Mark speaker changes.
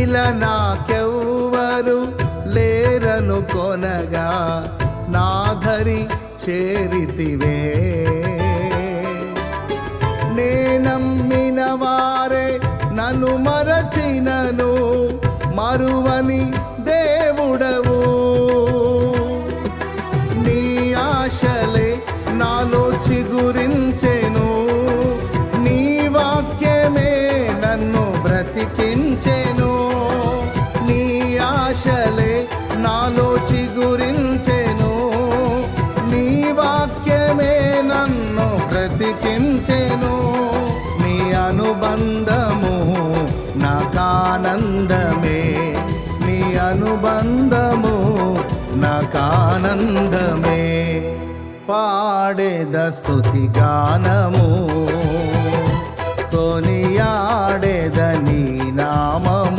Speaker 1: ఇలా నాకెవ్వరు లేరను కొనగా నాధరి చేరితివే. నేనమ్మిన వారే నన్ను మరచినను మరువని దేవుడవు. నీ ఆశలే నాలో చిగురించే ఆశలే నాలో చిగురించెను. నీ వాక్యమే నన్ను బ్రతికించెను. నీ అనుబంధము నాకానందమే. నీ అనుబంధము నాకానందమే. పాడేద స్తుతి గానము. కొనియా